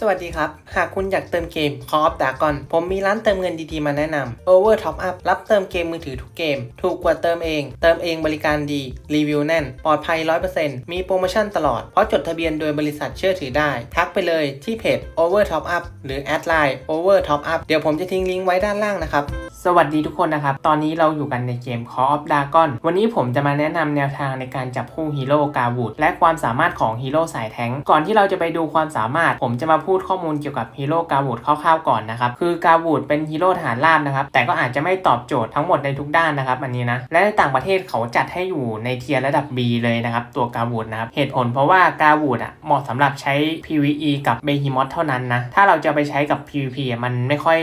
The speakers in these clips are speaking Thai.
สวัสดีครับ หากคุณอยากเติมเกม Call of Dragon ผมมีร้านเติมเงินดีๆมาแนะนำ Over Top Up รับเติมเกมมือถือทุกเกม ถูกกว่าเติมเอง เติมเองบริการดี รีวิวแน่น ปลอดภัย 100%มีโปรโมชั่นตลอด เพราะจดทะเบียนโดยบริษัทเชื่อถือได้ ทักไปเลยที่เพจ Over Top Up หรือแอดไลน์ Over Top Up เดี๋ยวผมจะทิ้งลิงก์ไว้ด้านล่างนะครับ สวัสดีทุกคนนะครับ ตอนนี้เราอยู่กันในเกม Call of Dragon วันนี้ผมจะมาแนะนำแนวทางในการจับคู่ฮีโร่กาวูดและความสามารถของฮีโร่สายแทงก่อนที่เราจะไปดูความสามารถ ผมจะมาพูดข้อมูลเกี่ยวกับฮีโร่กาวูดคร่าวๆก่อนนะครับ คือกาวูดเป็นฮีโร่ฐานราบนะครับ แต่ก็อาจจะไม่ตอบโจทย์ทั้งหมดในทุกด้านนะครับอันนี้นะ และในต่างประเทศเขาจัดให้อยู่ในเทียร์ระดับ B เลยนะครับ ตัวกาวูดนะครับ เหตุผลเพราะว่ากาวูดอะเหมาะสำหรับใช้ PVE กับเบฮิมอสเท่านั้นนะ ถ้าเราจะไปใช้กับ PVP มันไม่ค่อย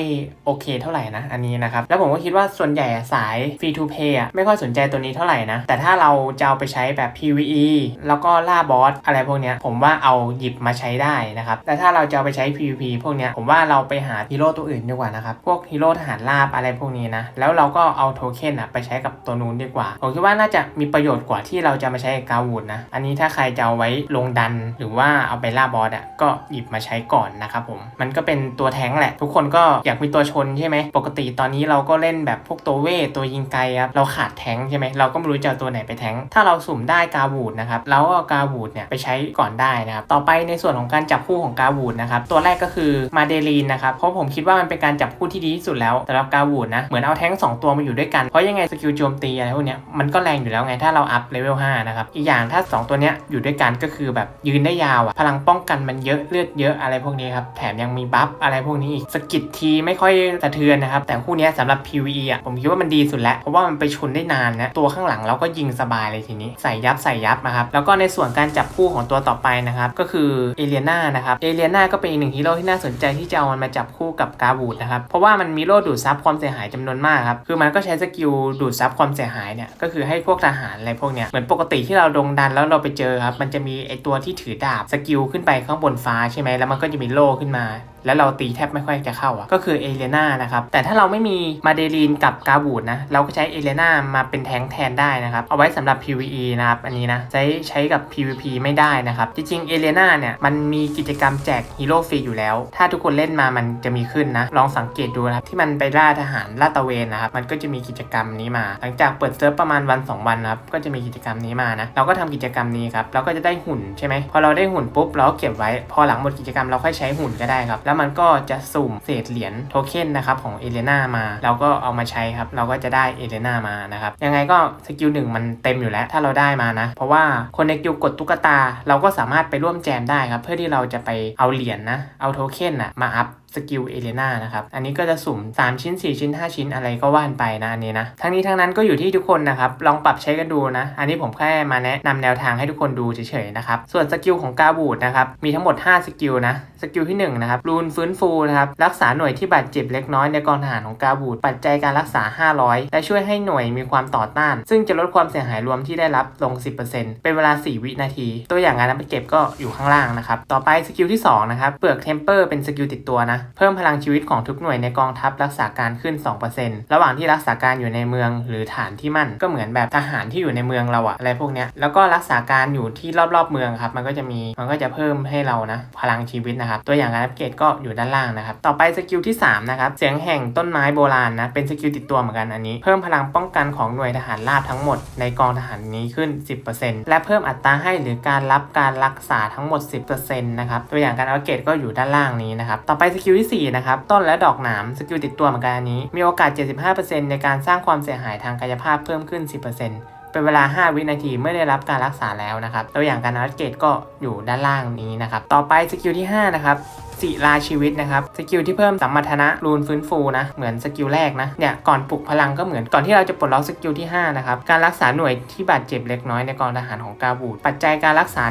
โอเค เท่าไหร่นะอันนี้นะครับแล้วผมก็คิดว่าส่วนใหญ่สาย Free to Play อะไม่ค่อยสนใจตัวนี้เท่าไหร่นะ แต่ถ้าเราจะเอาไปใช้แบบ PVE แล้วก็ล่าบอสอะไรพวกเนี้ยผมว่าเอาหยิบมาใช้ได้นะครับ แต่ถ้าเราจะเอาไปใช้ PVP พวกเนี้ยผมว่าเราไปหาฮีโร่ตัวอื่นดีกว่านะครับ พวกฮีโร่ทหารราบอะไรพวกนี้นะ แล้วเราก็เอาโทเค็นอะไปใช้กับตัวนู้นดีกว่า ผมคิดว่าน่าจะมีประโยชน์กว่าที่เราจะมาใช้กับกาวูดนะ อันนี้ถ้าใครจะเอาไว้ลงดัน หรือว่าเอาไปล่าบอสอะก็หยิบมาใช้ก่อนนะครับผม มันก็เป็นตัวแท้งแหละ ทุกคนก็อยากมีตัวชนใช่ไหม ปกติตอนนี้เราราก็เล่นแบบพวกตัวเวทตัวยิงไกลครับเราขาดแทงใช่ไหมเราก็ไม่รู้จะเอาตัวไหนไปแทงถ้าเราสุ่มได้กาวูดนะครับเราก็เอากาวูดเนี่ยไปใช้ก่อนได้นะครับต่อไปในส่วนของการจับคู่ของกาวูดนะครับตัวแรกก็คือมาเดลีนนะครับเพราะผมคิดว่ามันเป็นการจับคู่ที่ดีที่สุดแล้วสำหรับกาวูดนะเหมือนเอาแทงสองตัวมาอยู่ด้วยกันเพราะยังไงสกิลโจมตีอะไรพวกเนี้ยมันก็แรงอยู่แล้วไงถ้าเราอัพเลเวล5นะครับอีกอย่างถ้า 2 ตัวเนี้ยอยู่ด้วยกันก็คือแบบยืนได้ยาวอะพลังป้องกันมันเยอะเลือดเยอะอะไรพวกนี้ครับแถมยังมีบัฟอะไรพวกนี้อีกสกิดทีไม่ค่อยสะเทือนนะครับแต่คู่นี้ยสำหรับ PVE อะผมคิดว่ามันดีสุดแล้ว เพราะว่ามันไปชนได้นานนะตัวข้างหลังเราก็ยิงสบายเลยทีนี้ ใส่ยับใส่ยับนะครับ แล้วก็ในส่วนการจับคู่ของตัวต่อไปนะครับ ก็คือเอเลียนานะครับเอเลียนาก็เป็นอีกหนึ่งฮีโร่ที่น่าสนใจที่จะเอามันมาจับคู่กับกาบูดนะครับเพราะว่ามันมีโล่ดูดซับความเสียหายจำนวนมากครับคือมันก็ใช้สกิลดูดซับความเสียหายเนี่ยก็คือให้พวกทหารอะไรพวกเนี้ยเหมือนปกติที่เราดงดันแล้วเราไปเจอครับมันจะมีไอตัวที่ถือดาบสกิลขึ้นไปข้างบนฟ้าใช่ไหมแล้วมันก็จะมีโล่ขึ้นมา แล้วเราตีแทบไม่ค่อยจะเข้าอะก็คือเอเลนานะครับแต่ถ้าเราไม่มีมาเดลีนกับกาบูดนะเราก็ใช้เอเลนามาเป็นแทงแทนได้นะครับเอาไว้สำหรับ PVE นะครับอันนี้นะใช้ใช้กับ PVP ไม่ได้นะครับจริงๆเอเลนาเนี่ยมันมีกิจกรรมแจกฮีโร่ฟรีอยู่แล้ว ถ้าทุกคนเล่นมามันจะมีขึ้นนะลองสังเกตดูนะครับที่มันไปล่าทหารล่าตะเวนนะครับมันก็จะมีกิจกรรมนี้มา หลังจากเปิดเซิร์ฟประมาณวัน 2 วันนะครับก็จะมีกิจกรรมนี้มานะเราก็ทำกิจกรรมนี้ครับเราก็จะได้หุ่นใช่ไหมพอเราได้หุ่นปุ๊บเราก็เก็บไว้ พอหลังหมดกิจกรรมเราค่อยใช้หุ่นก็ได้ครับแล้วมันก็จะสุ่มเศษเหรียญโทเค็นนะครับของเอเลนามา เราก็เอามาใช้ครับ เราก็จะได้เอเลนามานะครับ ยังไงก็สกิลหนึ่งมันเต็มอยู่แล้ว ถ้าเราได้มานะ เพราะว่าคนในกิลกดตุ๊กตา เราก็สามารถไปร่วมแจมได้ครับ เพื่อที่เราจะไปเอาเหรียญนะ เอาโทเค็นอะมาอัพ สกิลเอเลนานะครับ อันนี้ก็จะสุ่ม 3 ชิ้น 4 ชิ้น 5 ชิ้นอะไรก็ว่านไปนะอันนี้นะ ทั้งนี้ทั้งนั้นก็อยู่ที่ทุกคนนะครับ ลองปรับใช้กันดูนะ อันนี้ผมแค่มาแนะนำแนวทางให้ทุกคนดูเฉยๆนะครับ ส่วนสกิลของกาบูดนะครับ มีทั้งหมด 5 สกิลนะ สกิลที่1นะครับ รูนฟื้นฟูนะครับ รักษาหน่วยที่บาดเจ็บเล็กน้อยในกองทหารของกาบูด ปัจจัยการรักษา 500 และช่วยให้หน่วยมีความต่อต้าน ซึ่งจะลดความเสียหายรวมที่ได้รับลง 10%เป็นเวลา 4 วินาที ตัวอย่างการนำไปเก็บก็อยู่ข้างล่างนะครับ ต่อไปสกิลที่สองนะครับ เปลือกเทมเปอร์เป็นสกิลติดตัวนะเพิ่มพลังชีวิตของทุกหน่วยในกองทัพรักษาการขึ้น 2%ระหว่างที่รักษาการอยู่ในเมืองหรือฐานที่มั่นก็เหมือนแบบทหารที่อยู่ในเมืองเราอะอะไรพวกเนี้ยแล้วก็รักษาการอยู่ที่รอบๆเมืองครับ มันก็จะมีมันก็จะเพิ่มให้เรานะ พลังชีวิตนะครับ ตัวอย่างการอัปเกรดก็อยู่ด้านล่างนะครับ ต่อไปสกิลที่สามนะครับเสียงแห่งต้นไม้โบราณนะเป็นสกิลติดตัวเหมือนกันอันนี้ เพิ่มพลังป้องกันของหน่วยทหารราบทั้งหมดในกองทหารนี้ขึ้น 10%และเพิ่มอัตราให้หรือการรับการรักษาทั้งหมด 10%นะครับตัวอย่างการอัปเกรดก็อยู่ด้านล่างนี้นะครับต่อไปสกิลที่สี่นะครับ ต้นและดอกหนามสกิลติดตัวเหมือนกันอันนี้ มีโอกาส 75%ในการสร้างความเสียหายทางกายภาพเพิ่มขึ้น 10%เป็นเวลา 5 วินาทีเมื่อได้รับการรักษาแล้วนะครับ ตัวอย่างการอัปเกรดก็อยู่ด้านล่างนี้นะครับ ต่อไปสกิลที่ 5 นะครับ สิลาชีวิตนะครับสกิลที่เพิ่มสัมมัทนะรูนฟื้นฟูนะเหมือนสกิลแรกนะเนี่ยก่อนปลุกพลังก็เหมือนก่อนที่เราจะปลดล็อกสกิลที่5นะครับการรักษาหน่วยที่บาดเจ็บเล็กน้อยในกองทหารของกาบูดปัจจัยการรักษา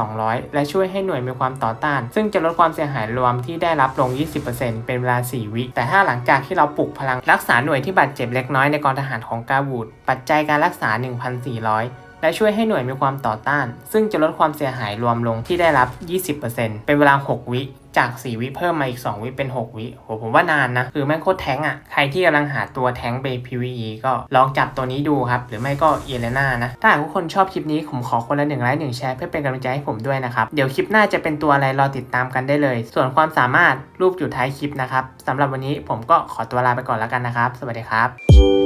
1,200 และช่วยให้หน่วยมีความต่อต้าน ซึ่งจะลดความเสียหายรวมที่ได้รับลง 20%เป็นเวลา 4 วิ แต่ถ้าหลังจากที่เราปลุกพลังรักษาหน่วยที่บาดเจ็บเล็กน้อยในกองทหารของกาบูดปัจจัยการรักษา 1,400 และช่วยให้หน่วยมีความต่อต้าน ซึ่งจะลดความเสียหายรวมลงที่ได้รับ 20%เป็นเวลา 6 วิจาก 4 วิเพิ่มมาอีก 2 วิเป็น 6 วิโหผมว่านานนะ คือแม่งโคตรแท้งอะ ใครที่กำลังหาตัวแท้งเบย์ PVE ก็ลองจับตัวนี้ดูครับ หรือไม่ก็เอเลน่านะ ถ้าหากทุกคนชอบคลิปนี้ ผมขอคนละหนึ่งไลค์หนึ่งแชร์เพื่อเป็นกำลังใจให้ผมด้วยนะครับ เดี๋ยวคลิปหน้าจะเป็นตัวอะไรรอติดตามกันได้เลย ส่วนความสามารถรูปอยู่ท้ายคลิปนะครับสำหรับวันนี้ผมก็ขอตัวลาไปก่อนแล้วกันนะครับ สวัสดีครับ